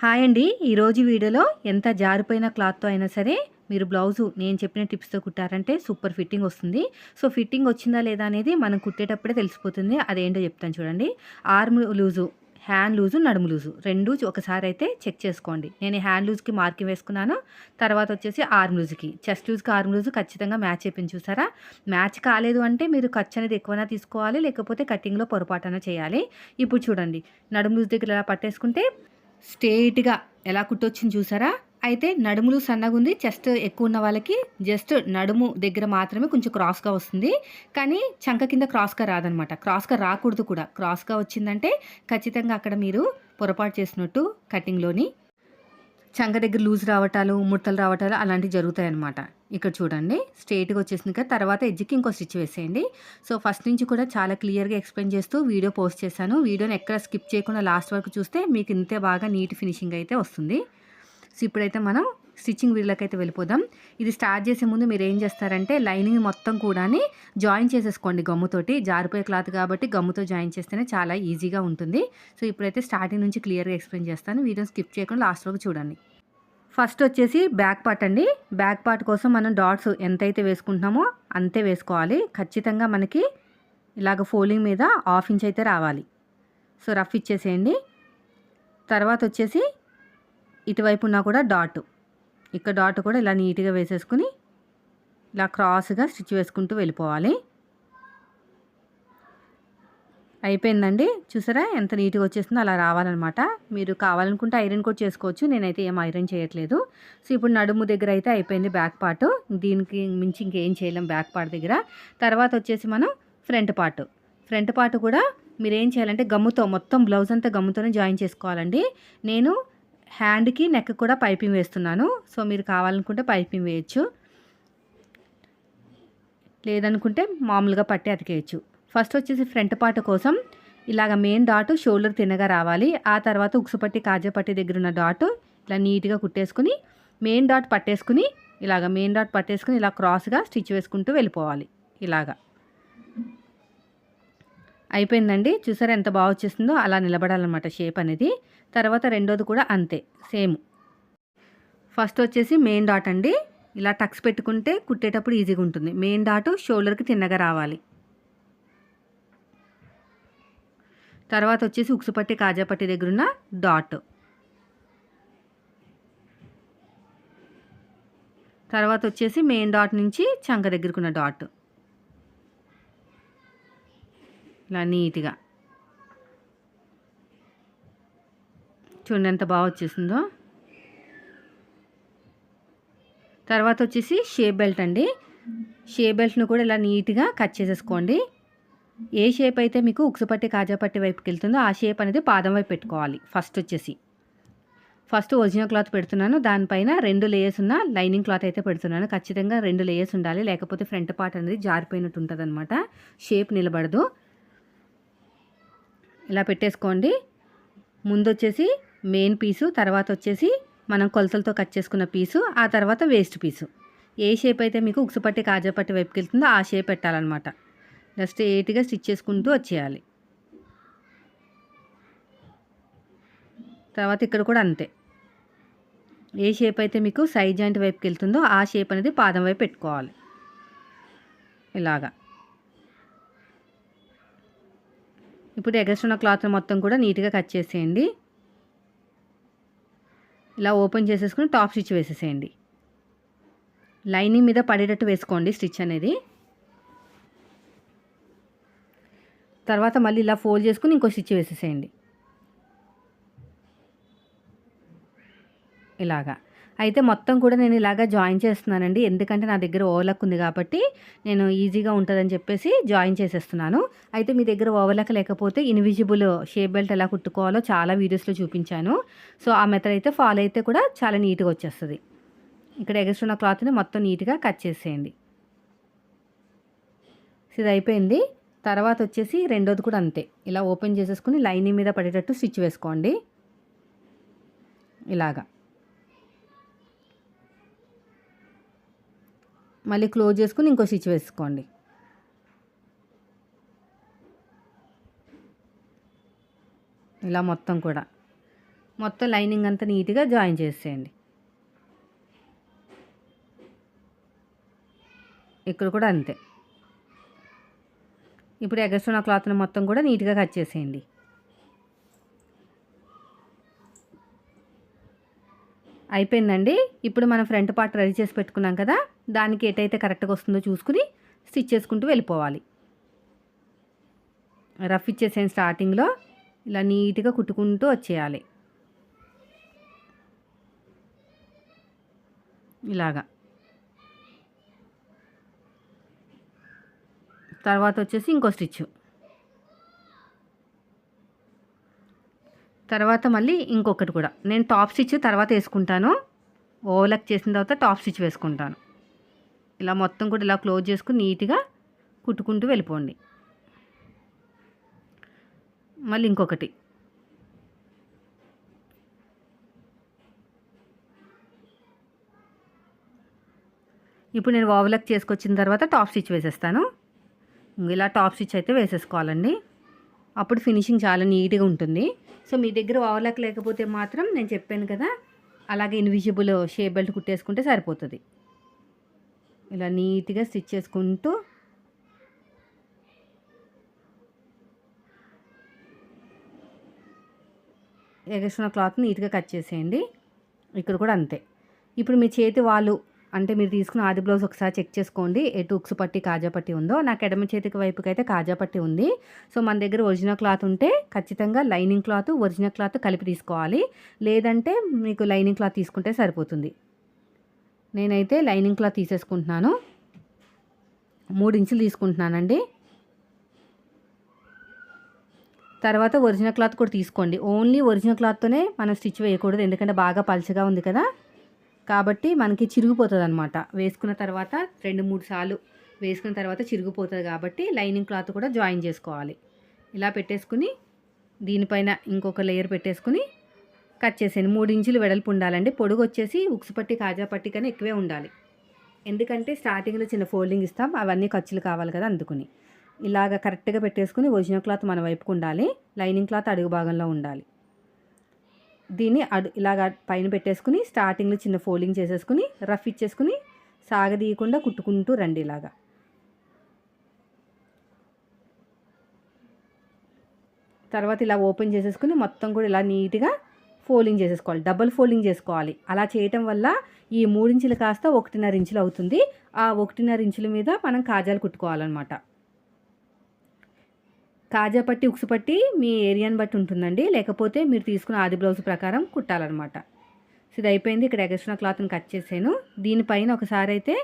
Hi అండి. ఈరోజు వీడియోలో ఎంత జారిపోయిన క్లాత్తో అయినా సరే మీరు బ్లౌజు నేను చెప్పిన టిప్స్తో కుట్టారంటే సూపర్ ఫిట్టింగ్ వస్తుంది. సో ఫిట్టింగ్ వచ్చిందా లేదా అనేది మనం కుట్టేటప్పుడే తెలిసిపోతుంది. అదేంటో చెప్తాను చూడండి. ఆర్మ్ లూజు హ్యాండ్ లూజు నడుము లూజు రెండు ఒకసారి అయితే చెక్ చేసుకోండి. నేను హ్యాండ్ లూజ్కి మార్కింగ్ వేసుకున్నాను. తర్వాత వచ్చేసి ఆర్మ్ లూజ్కి. చెస్ట్ లూజ్కి ఆర్మ్ లూజ్ ఖచ్చితంగా మ్యాచ్ అయిపోయింది చూసారా? మ్యాచ్ కాలేదు అంటే మీరు ఖర్చు అనేది ఎక్కువైనా తీసుకోవాలి లేకపోతే కటింగ్లో పొరపాటున చేయాలి. ఇప్పుడు చూడండి. నడుము లూజ్ దగ్గర ఇలా పట్టేసుకుంటే స్ట్రేట్గా ఎలా కుట్టొచ్చింది చూసారా? అయితే నడుములు సన్నగా ఉంది చెస్ట్ ఎక్కువ ఉన్న వాళ్ళకి జస్ట్ నడుము దగ్గర మాత్రమే కొంచెం క్రాస్గా వస్తుంది. కానీ చంక కింద క్రాస్గా రాదనమాట. క్రాస్గా రాకూడదు కూడా. క్రాస్గా వచ్చిందంటే ఖచ్చితంగా అక్కడ మీరు పొరపాటు చేసినట్టు కటింగ్లోని చంక దగ్గర లూజ్ రావటాలు ముడతలు రావటాలు అలాంటివి జరుగుతాయి అనమాట ఇక్కడ చూడండి. స్ట్రేట్గా వచ్చేసింది కదా. తర్వాత ఎడ్జ్కి ఇంకో స్టిచ్ వేసేయండి. సో ఫస్ట్ నుంచి కూడా చాలా క్లియర్గా ఎక్స్ప్లెయిన్ చేస్తూ వీడియో పోస్ట్ చేశాను. వీడియోని ఎక్కడ స్కిప్ చేయకుండా లాస్ట్ వరకు చూస్తే మీకు ఇంతే బాగా నీట్ ఫినిషింగ్ అయితే వస్తుంది. సో ఇప్పుడైతే మనం స్టిచ్చింగ్ వీడియోకి అయితే వెళ్ళిపోదాం. ఇది స్టార్ట్ చేసే ముందు మీరు ఏం చేస్తారంటే లైనింగ్ మొత్తం కూడా జాయిన్ చేసేసుకోండి గమ్ముతోటి. జారిపోయే క్లాత్ కాబట్టి గమ్ముతో జాయిన్ చేస్తేనే చాలా ఈజీగా ఉంటుంది. సో ఇప్పుడైతే స్టార్టింగ్ నుంచి క్లియర్గా ఎక్స్ప్లెయిన్ చేస్తాను. వీడియో స్కిప్ చేయకుండా లాస్ట్ వరకు చూడండి. ఫస్ట్ వచ్చేసి బ్యాక్ పార్ట్ అండి. బ్యాక్ పార్ట్ కోసం మనం డాట్స్ ఎంతైతే వేసుకుంటున్నామో అంతే వేసుకోవాలి. ఖచ్చితంగా మనకి ఇలాగ ఫోలింగ్ మీద హాఫ్ ఇంచ్ అయితే రావాలి. సో రఫ్ ఇచ్చేసేయండి. తర్వాత వచ్చేసి ఇటువైపు ఉన్నా కూడా డాట్. ఇక్కడ డాట్ కూడా ఇలా నీట్గా వేసేసుకుని ఇలా క్రాస్గా స్టిచ్ వేసుకుంటూ వెళ్ళిపోవాలి. అయిపోయిందండి. చూసారా? ఎంత నీట్గా వచ్చేస్తుందో అలా రావాలన్నమాట. మీరు కావాలనుకుంటే ఐరన్ కూడా చేసుకోవచ్చు. నేనైతే ఏం ఐరన్ చేయట్లేదు. సో ఇప్పుడు నడుము దగ్గర అయితే అయిపోయింది బ్యాక్ పార్ట్. దీనికి మించి ఇంకేం చేయలేం బ్యాక్ పార్ట్ దగ్గర. తర్వాత వచ్చేసి మనం ఫ్రంట్ పార్ట్. ఫ్రంట్ పార్ట్ కూడా మీరు ఏం చేయాలంటే గమ్ముతో మొత్తం బ్లౌజ్ అంతా గమ్ముతోనే జాయిన్ చేసుకోవాలండి. నేను హ్యాండ్కి నెక్ కూడా పైపింగ్ వేస్తున్నాను. సో మీరు కావాలనుకుంటే పైపింగ్ వేయచ్చు. లేదనుకుంటే మామూలుగా పట్టి అతికేయచ్చు. ఫస్ట్ వచ్చేసి ఫ్రంట్ పార్ట్ కోసం ఇలాగ మెయిన్ డాట్ షోల్డర్ తిన్నగా రావాలి. ఆ తర్వాత ఉక్సుపట్టి కాజపట్టి దగ్గర ఉన్న డాట్ ఇలా నీట్గా కుట్టేసుకుని మెయిన్ డాట్ పట్టేసుకుని ఇలాగ మెయిన్ డాట్ పట్టేసుకుని ఇలా క్రాస్గా స్టిచ్ వేసుకుంటూ వెళ్ళిపోవాలి. ఇలాగా. అయిపోయిందండి. చూసారా ఎంత బాగా వచ్చేస్తుందో అలా నిలబడాలన్నమాట షేప్ అనేది. తర్వాత రెండోది కూడా అంతే సేమ్. ఫస్ట్ వచ్చేసి మెయిన్ డాట్ అండి. ఇలా టక్స్ పెట్టుకుంటే కుట్టేటప్పుడు ఈజీగా ఉంటుంది. మెయిన్ డాట్ షోల్డర్కి తిన్నగా రావాలి. తర్వాత వచ్చేసి ఉక్సుపట్టి కాజాపట్టి దగ్గర ఉన్న డాట్ తర్వాత వచ్చేసి మెయిన్ డాట్ నుంచి చంక దగ్గరకున్న డాట్ ఇలా నీట్గా. చూడండి ఎంత బాగా వచ్చేసిందో. తర్వాత వచ్చేసి షేప్ బెల్ట్ అండి. షేప్ బెల్ట్ను కూడా ఇలా నీట్గా కట్ చేసేసుకోండి. ఏ షేప్ అయితే మీకు ఉక్సుపట్టి కాజాపట్టి వైపుకి వెళ్తుందో ఆ షేప్ అనేది పాదం వైపు పెట్టుకోవాలి. ఫస్ట్ వచ్చేసి ఫస్ట్ ఒరిజినల్ క్లాత్ పెడుతున్నాను. దానిపైన రెండు లేయర్స్ ఉన్న లైనింగ్ క్లాత్ అయితే పెడుతున్నాను. ఖచ్చితంగా రెండు లేయర్స్ ఉండాలి. లేకపోతే ఫ్రంట్ పార్ట్ అనేది జారిపోయినట్టు ఉంటుంది అనమాట షేప్ నిలబడదు. ఇలా పెట్టేసుకోండి. ముందు వచ్చేసి మెయిన్ పీసు తర్వాత వచ్చేసి మనం కొలతలతో కట్ చేసుకున్న పీసు ఆ తర్వాత వేస్ట్ పీసు. ఏ షేప్ అయితే మీకు ఉక్సుపట్టి కాజాపట్టి వైపుకి వెళ్తుందో ఆ షేప్ పెట్టాలన్నమాట. జస్ట్ ఎయిట్గా స్టిచ్ చేసుకుంటూ వచ్చేయాలి. తర్వాత ఇక్కడ కూడా అంతే. ఏ షేప్ అయితే మీకు సైడ్ జాయింట్ వైపుకి వెళ్తుందో ఆ షేప్ అనేది పాదం వైపు పెట్టుకోవాలి. ఇలాగా. ఇప్పుడు ఎగస్ట్రున్న క్లాత్ మొత్తం కూడా నీట్గా కట్ చేసేయండి. ఇలా ఓపెన్ చేసేసుకుని టాప్ స్టిచ్ వేసేసేయండి. లైనింగ్ మీద పడేటట్టు వేసుకోండి స్టిచ్ అనేది. తర్వాత మళ్ళీ ఇలా ఫోల్డ్ చేసుకుని ఇంకో స్టిచ్ వేసేసేయండి. ఇలాగా. అయితే మొత్తం కూడా నేను ఇలాగా జాయిన్ చేస్తున్నానండి. ఎందుకంటే నా దగ్గర ఓవర్లక్ ఉంది కాబట్టి నేను ఈజీగా ఉంటుందని చెప్పేసి జాయిన్ చేసేస్తున్నాను. అయితే మీ దగ్గర ఓవర్లక్ లేకపోతే ఇన్విజిబుల్ షేప్ బెల్ట్ ఎలా కుట్టుకోవాలో చాలా వీడియోస్లో చూపించాను. సో ఆ మెథడ్ అయితే ఫాలో అయితే కూడా చాలా నీట్గా వచ్చేస్తుంది. ఇక్కడ ఎగస్ట్రున్న క్లాత్ని మొత్తం నీట్గా కట్ చేసేయండి. ఇది అయిపోయింది. తర్వాత వచ్చేసి రెండోది కూడా అంతే. ఇలా ఓపెన్ చేసేసుకుని లైనింగ్ మీద పడేటట్టు స్టిచ్ వేసుకోండి. ఇలాగా. మళ్ళీ క్లోజ్ చేసుకుని ఇంకో స్టిచ్ వేసుకోండి. ఇలా మొత్తం కూడా. మొత్తం లైనింగ్ అంతా నీట్గా జాయిన్ చేసేయండి. ఇక్కడ కూడా అంతే. ఇప్పుడు ఎగస్ట్రా క్లాత్ని మొత్తం కూడా నీట్గా కట్ చేసేయండి. అయిపోయిందండి. ఇప్పుడు మనం ఫ్రంట్ పార్ట్ రెడీ చేసి పెట్టుకున్నాం కదా దానికి ఎటైతే కరెక్ట్గా వస్తుందో చూసుకుని స్టిచ్ చేసుకుంటూ వెళ్ళిపోవాలి. రఫ్ ఇచ్చేసేయండి స్టార్టింగ్లో. ఇలా నీట్గా కుట్టుకుంటూ వచ్చేయాలి. ఇలాగా. తర్వాత వచ్చేసి ఇంకో స్టిచ్ తర్వాత మళ్ళీ ఇంకొకటి కూడా. నేను టాప్ స్టిచ్ తర్వాత వేసుకుంటాను. ఓవర్లక్ చేసిన తర్వాత టాప్ స్టిచ్ వేసుకుంటాను. ఇలా మొత్తం కూడా ఇలా క్లోజ్ చేసుకుని నీట్గా కుట్టుకుంటూ వెళ్ళిపోండి. మళ్ళీ ఇంకొకటి. ఇప్పుడు నేను ఓవర్లక్ చేసుకొచ్చిన తర్వాత టాప్ స్టిచ్ వేసేస్తాను. ఇలా టాప్ స్టిచ్ అయితే వేసేసుకోవాలండి. అప్పుడు ఫినిషింగ్ చాలా నీట్గా ఉంటుంది. సో మీ దగ్గర ఓవర్లాక్ లేకపోతే మాత్రం నేను చెప్పాను కదా అలాగే ఇన్విజిబుల్ షేప్ బెల్ట్ కుట్టేసుకుంటే సరిపోతుంది. ఇలా నీట్గా స్టిచ్ చేసుకుంటూ ఎగస్ట్రా క్లాత్ నీట్గా కట్ చేసేయండి. ఇక్కడ కూడా అంతే. ఇప్పుడు మీ చేతి వాళ్ళు అంటే మీరు తీసుకున్న ఆది బ్లౌజ్ ఒకసారి చెక్ చేసుకోండి. ఎటు ఉక్సు పట్టి కాజా పట్టి ఉందో. నాకు ఎడమ చేతికి వైపుకి అయితే కాజా పట్టి ఉంది. సో మన దగ్గర ఒరిజినల్ క్లాత్ ఉంటే ఖచ్చితంగా లైనింగ్ క్లాత్ ఒరిజినల్ క్లాత్ కలిపి తీసుకోవాలి. లేదంటే మీకు లైనింగ్ క్లాత్ తీసుకుంటే సరిపోతుంది. నేనైతే లైనింగ్ క్లాత్ తీసేసుకుంటున్నాను. మూడు ఇంచులు తీసుకుంటున్నానండి. తర్వాత ఒరిజినల్ క్లాత్ కూడా తీసుకోండి. ఓన్లీ ఒరిజినల్ క్లాత్తోనే మనం స్టిచ్ వేయకూడదు. ఎందుకంటే బాగా పలుచగా ఉంది కదా. కాబట్టి మనకి చిరిగిపోతుంది అనమాట వేసుకున్న తర్వాత రెండు మూడు సార్లు వేసుకున్న తర్వాత చిరిగిపోతుంది కాబట్టి లైనింగ్ క్లాత్ కూడా జాయిన్ చేసుకోవాలి. ఇలా పెట్టేసుకుని దీనిపైన ఇంకొక లేయర్ పెట్టేసుకుని కట్ చేసేయండి. మూడు ఇంచులు వెడల్పు ఉండాలండి. పొడుగు వచ్చేసి ఉక్సు పట్టి కాజా పట్టి కన్నా ఎక్కువే ఉండాలి. ఎందుకంటే స్టార్టింగ్లో చిన్న ఫోల్డింగ్ ఇస్తాం. అవన్నీ ఖర్చులు కావాలి కదా అందుకుని. ఇలాగ కరెక్ట్గా పెట్టేసుకుని ఒరిజినల్ క్లాత్ మన వైపుకు ఉండాలి. లైనింగ్ క్లాత్ అడుగు భాగంలో ఉండాలి. దీన్ని అడు ఇలాగ పైన పెట్టేసుకుని స్టార్టింగ్లో చిన్న ఫోల్డింగ్ చేసేసుకుని రఫ్ ఇచ్చేసుకుని సాగదీయకుండా కుట్టుకుంటూ రండి ఇలాగా. తర్వాత ఇలా ఓపెన్ చేసేసుకుని మొత్తం కూడా ఇలా నీట్గా ఫోల్డింగ్ చేసేసుకోవాలి. డబుల్ ఫోల్డింగ్ చేసుకోవాలి. అలా చేయటం వల్ల ఈ మూడించులు కాస్త ఒకటిన్నర ఇంచులు అవుతుంది. ఆ ఒకటిన్నర ఇంచుల మీద మనం కాజాలు కుట్టుకోవాలన్నమాట. కాజా పట్టి ఉక్సు పట్టి మీ ఏరియాని బట్టి ఉంటుందండి. లేకపోతే మీరు తీసుకున్న ఆది బ్లౌజ్ ప్రకారం కుట్టాలన్నమాట. సో ఇది అయిపోయింది. ఇక్కడ ఎగస్ట్రా క్లాత్ని కట్ చేసాను దీనిపైన ఒకసారి అయితే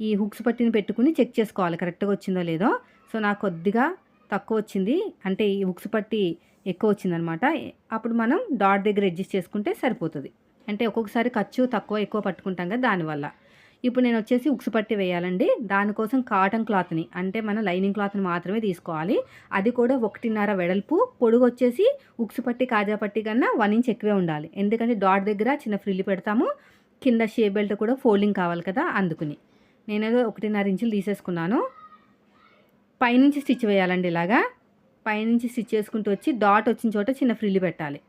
ఈ హుక్స్ పట్టిని పెట్టుకుని చెక్ చేసుకోవాలి. కరెక్ట్గా వచ్చిందో లేదో. సో నాకు కొద్దిగా తక్కువ వచ్చింది. అంటే ఈ హుక్స్ పట్టి ఎక్కువ వచ్చిందనమాట అప్పుడు మనం డాట్ దగ్గర అడ్జస్ట్ చేసుకుంటే సరిపోతుంది. అంటే ఒక్కొక్కసారి ఖర్చు తక్కువ ఎక్కువ పట్టుకుంటాం కదా దానివల్ల. ఇప్పుడు నేను వచ్చేసి ఉక్సుపట్టి వేయాలండి. దానికోసం కాటన్ క్లాత్ని అంటే మనం లైనింగ్ క్లాత్ని మాత్రమే తీసుకోవాలి. అది కూడా ఒకటిన్నర వెడల్పు. పొడుగు వచ్చేసి ఉక్సుపట్టి కాజా పట్టి కన్నా వన్ ఇంచ్ ఎక్కువే ఉండాలి. ఎందుకంటే డాట్ దగ్గర చిన్న ఫ్రిల్లు పెడతాము. కింద షే బెల్ట్ కూడా ఫోల్డింగ్ కావాలి కదా అందుకుని. నేనేదో ఒకటిన్నర ఇంచులు తీసేసుకున్నాను. పైనుంచి స్టిచ్ వేయాలండి ఇలాగా. పైనుంచి స్టిచ్ చేసుకుంటూ వచ్చి డాట్ వచ్చిన చోట చిన్న ఫ్రిల్లు పెట్టాలి.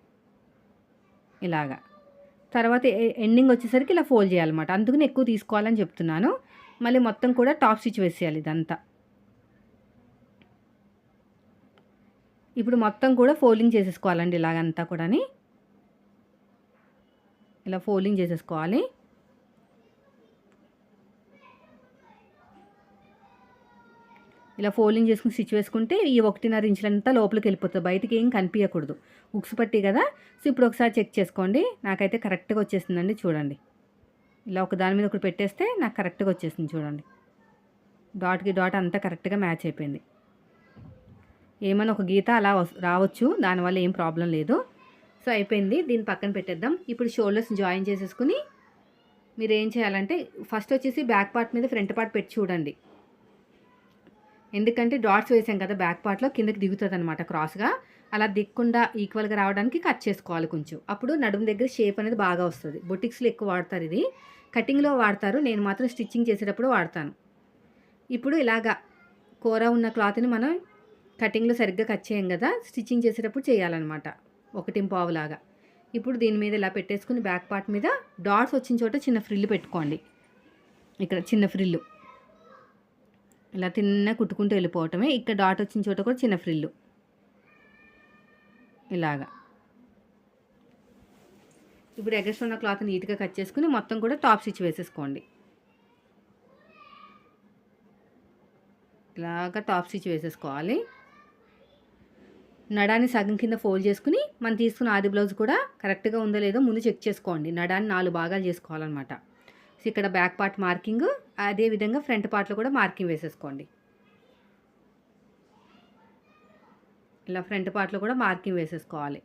ఇలాగా. తర్వాత ఎండింగ్ వచ్చేసరికి ఇలా ఫోల్డ్ చేయాలన్నమాట. అందుకని ఎక్కువ తీసుకోవాలని చెప్తున్నాను. మళ్ళీ మొత్తం కూడా టాప్ స్టిచ్ వేసేయాలి ఇదంతా. ఇప్పుడు మొత్తం కూడా ఫోల్డింగ్ చేసేసుకోవాలండి ఇలాగంతా కూడాని. ఇలా ఫోల్డింగ్ చేసేసుకోవాలి. ఇలా ఫోల్డింగ్ చేసుకుని స్టిచ్ వేసుకుంటే ఈ ఒకటిన్నర ఇంచులంతా లోపలికి వెళ్ళిపోతుంది. బయటికి ఏం కనిపించకూడదు ఉక్స్ పట్టి కదా? సో ఇప్పుడు ఒకసారి చెక్ చేసుకోండి. నాకైతే కరెక్ట్గా వచ్చేసిందండి చూడండి. ఇలా ఒక దాని మీద ఒకటి పెట్టేస్తే నాకు కరెక్ట్గా వచ్చేసింది చూడండి. డాట్కి డాట్ అంతా కరెక్ట్గా మ్యాచ్ అయిపోయింది. ఏమైనా ఒక గీత అలా రావచ్చు. దానివల్ల ఏం ప్రాబ్లం లేదు. సో అయిపోయింది. దీన్ని పక్కన పెట్టేద్దాం. ఇప్పుడు షోల్డర్స్ జాయిన్ చేసేసుకుని మీరు ఏం చేయాలంటే ఫస్ట్ వచ్చేసి బ్యాక్ పార్ట్ మీద ఫ్రంట్ పార్ట్ పెట్టి చూడండి. ఎందుకంటే డాట్స్ వేసాం కదా బ్యాక్ పార్ట్లో కిందకి దిగుతుంది అనమాట క్రాస్గా. అలా దిక్కుండా ఈక్వల్గా రావడానికి కట్ చేసుకోవాలి కొంచెం. అప్పుడు నడుము దగ్గర షేప్ అనేది బాగా వస్తుంది. బొటిక్స్లో ఎక్కువ వాడతారు ఇది. కటింగ్లో వాడతారు. నేను మాత్రం స్టిచ్చింగ్ చేసేటప్పుడు వాడతాను. ఇప్పుడు ఇలాగా కూర ఉన్న క్లాత్ని మనం కటింగ్లో సరిగ్గా కట్ చేయం కదా స్టిచ్చింగ్ చేసేటప్పుడు చేయాలన్నమాట. ఒకటి పావులాగా. ఇప్పుడు దీని మీద ఇలా పెట్టేసుకుని బ్యాక్ పార్ట్ మీద డాట్స్ వచ్చిన చోట చిన్న ఫ్రిల్ పెట్టుకోండి. ఇక్కడ చిన్న ఫ్రిల్లు. ఇలా తిన్న కుట్టుకుంటూ వెళ్ళిపోవటమే. ఇక్కడ డాట్ వచ్చిన చోట కూడా చిన్న ఫ్రిల్లు. ఇలాగా. ఇప్పుడు ఎగస్ట్ ఉన్న క్లాత్ నీట్గా కట్ చేసుకుని మొత్తం కూడా టాప్ స్టిచ్ వేసేసుకోండి. ఇలాగా టాప్ స్టిచ్ వేసేసుకోవాలి. నడాన్ని సగం కింద ఫోల్డ్ చేసుకుని మనం తీసుకున్న ఆది బ్లౌజ్ కూడా కరెక్ట్గా ఉందో లేదో ముందు చెక్ చేసుకోండి. నడాన్ని నాలుగు భాగాలు చేసుకోవాలన్నమాట. సో ఇక్కడ బ్యాక్ పార్ట్ మార్కింగ్ అదే విధంగా ఫ్రంట్ పార్ట్లో కూడా మార్కింగ్ వేసేసుకోండి. ఇలా ఫ్రంట్ పార్ట్లో కూడా మార్కింగ్ వేసేసుకోవాలి.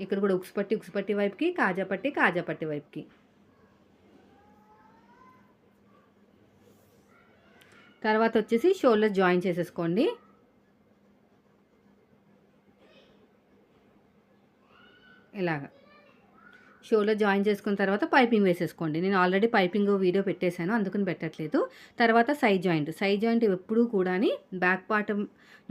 ఇక్కడ కూడా ఉక్స్ పట్టి ఉక్స్ పట్టి వైపుకి కాజా పట్టి కాజా పట్టి వైపుకి. తర్వాత వచ్చేసి షోల్డర్ జాయిన్ చేసేసుకోండి. ఇలాగా. షోలో జాయిన్ చేసుకున్న తర్వాత పైపింగ్ వేసేసుకోండి. నేను ఆల్రెడీ పైపింగ్ వీడియో పెట్టేశాను అందుకని పెట్టట్లేదు. తర్వాత సై జాయింట్. సై జాయింట్ ఎప్పుడూ కూడా బ్యాక్ పార్ట్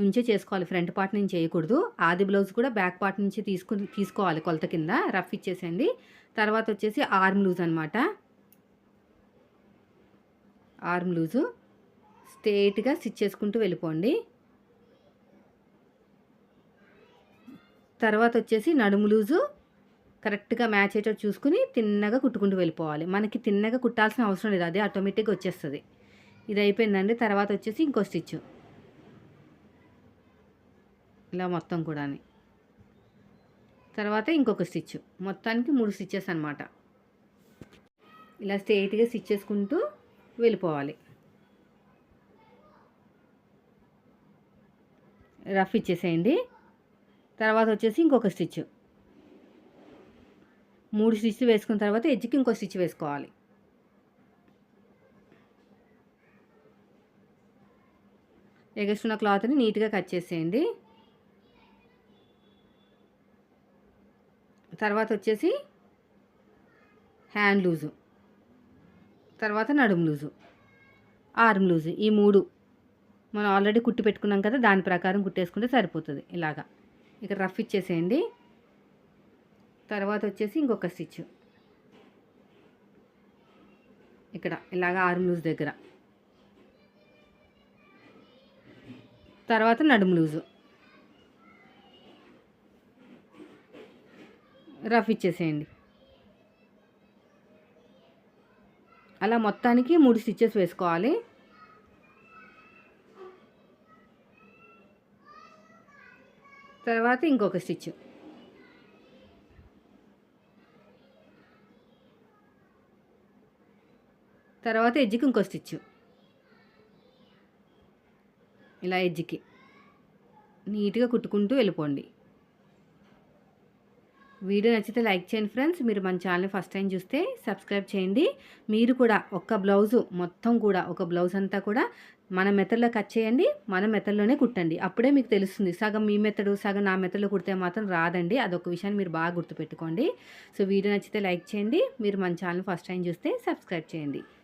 నుంచే చేసుకోవాలి. ఫ్రంట్ పార్ట్ నుంచి చేయకూడదు. ఆది బ్లౌజ్ కూడా బ్యాక్ పార్ట్ నుంచి తీసుకు తీసుకోవాలి కొలత కింద. రఫ్ ఇచ్చేసేయండి. తర్వాత వచ్చేసి ఆర్మ్ లూజ్ అనమాట ఆర్మ్ లూజు స్ట్రేట్గా స్టిచ్ చేసుకుంటూ వెళ్ళిపోండి. తర్వాత వచ్చేసి నడుము లూజు కరెక్ట్గా మ్యాచ్ అయ్యేటట్టు చూసుకుని తిన్నగా కుట్టుకుంటూ వెళ్ళిపోవాలి. మనకి తిన్నగా కుట్టాల్సిన అవసరం లేదు. అదే ఆటోమేటిక్గా వచ్చేస్తుంది. ఇది అయిపోయిందండి. తర్వాత వచ్చేసి ఇంకో స్టిచ్. ఇలా మొత్తం కూడా తర్వాత ఇంకొక స్టిచ్. మొత్తానికి మూడు స్టిచ్చెస్ అనమాట ఇలా స్ట్రైట్గా స్టిచ్ చేసుకుంటూ వెళ్ళిపోవాలి. రఫ్ ఇచ్చేసేయండి. తర్వాత వచ్చేసి ఇంకొక స్టిచ్. మూడు స్టిచ్లు వేసుకున్న తర్వాత ఎడ్జ్కి ఇంకో స్టిచ్ వేసుకోవాలి. ఎగస్తున్న క్లాత్ని నీట్గా కట్ చేసేయండి. తర్వాత వచ్చేసి హ్యాండ్ లూజు తర్వాత నడుము లూజు ఆర్మ్ లూజు ఈ మూడు మనం ఆల్రెడీ కుట్టి పెట్టుకున్నాం కదా దాని ప్రకారం కుట్టేసుకుంటే సరిపోతుంది ఇలాగా. ఇక్కడ రఫ్ ఇచ్చేసేయండి. తర్వాత వచ్చేసి ఇంకొక స్టిచ్. ఇక్కడ ఇలాగ ఆర్మ్ లూజ్ దగ్గర. తర్వాత నడుము లూజు. రఫ్ ఇచ్చేసేయండి. అలా మొత్తానికి మూడు స్టిచ్చెస్ వేసుకోవాలి. తర్వాత ఇంకొక స్టిచ్. తర్వాత ఎజ్జికి ఇంకో స్టిచ్ ఇలా ఎజ్జికి నీట్గా కుట్టుకుంటూ వెళ్ళిపోండి. వీడియో నచ్చితే లైక్ చేయండి ఫ్రెండ్స్. మీరు మన ఛానల్ని ఫస్ట్ టైం చూస్తే సబ్స్క్రైబ్ చేయండి. మీరు కూడా ఒక్క బ్లౌజు మొత్తం కూడా ఒక బ్లౌజ్ అంతా కూడా మన మెథడ్లో కట్ చేయండి. మన మెథడ్లోనే కుట్టండి. అప్పుడే మీకు తెలుస్తుంది. సగం మీ మెథడు సగం నా మెథడ్లో కుడితే మాత్రం రాదండి. అదొక విషయాన్ని మీరు బాగా గుర్తుపెట్టుకోండి. సో వీడియో నచ్చితే లైక్ చేయండి. మీరు మన ఛానల్ ఫస్ట్ టైం చూస్తే సబ్స్క్రైబ్ చేయండి.